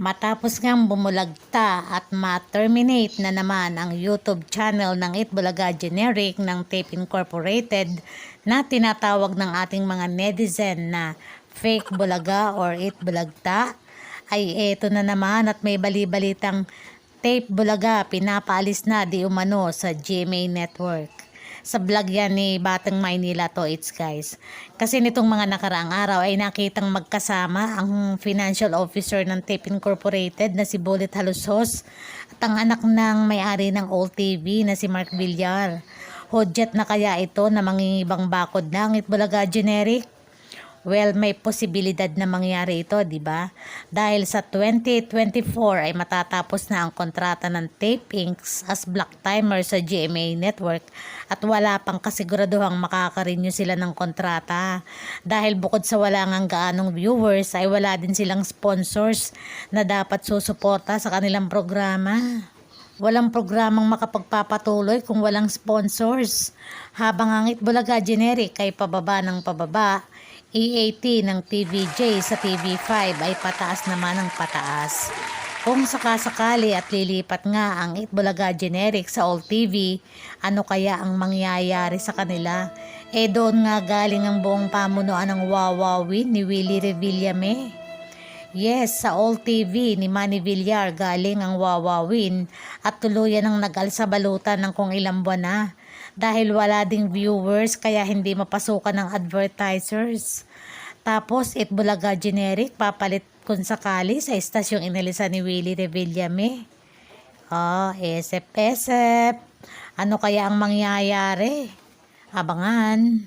Matapos ngang bumulagta at ma-terminate na naman ang YouTube channel ng Itbulaga Generic ng Tape Incorporated na tinatawag ng ating mga netizen na fake bulaga or itbulagta, ay eto na naman at may bali-balitang tape bulaga pinapaalis na di umano sa GMA Network. Sa vlog yan ni Batang Maynila to it's guys. Kasi nitong mga nakaraang araw ay nakitang magkasama ang financial officer ng Tape Incorporated na si Bullet Halusos at ang anak ng may-ari ng All TV na si Mark Villar. Hodjet na kaya ito na mangingibang bakod ang Itbulaga Generic? Well, may posibilidad na mangyari ito, di ba? Dahil sa 2024 ay matatapos na ang kontrata ng Tape Inc. as block timer sa GMA Network at wala pang kasiguraduhang makakarenew sila ng kontrata. Dahil bukod sa wala ngang gaanong viewers ay wala din silang sponsors na dapat susuporta sa kanilang programa. Walang programang makapagpapatuloy kung walang sponsors. Habang ang Itbulaga Generic ay pababa ng pababa, EAT ng TVJ sa TV5 ay pataas naman ng pataas. Kung sakasakali at lilipat nga ang Itbulaga Generic sa All TV, ano kaya ang mangyayari sa kanila? Eh doon nga galing ang buong pamunuan ng Wawawin ni Willie Revillame. Yes, sa All TV ni Manny Villar galing ang Wawawin at tuluyan ang nag-alsa balutan ng kung ilang buwan na. Dahil wala ding viewers kaya hindi mapasukan ng advertisers. Tapos Itbulaga Generic papalit kung sakali sa estasyong inalisa ni Willie Revillame. Oh, esep-esep. Ano kaya ang mangyayari? Abangan.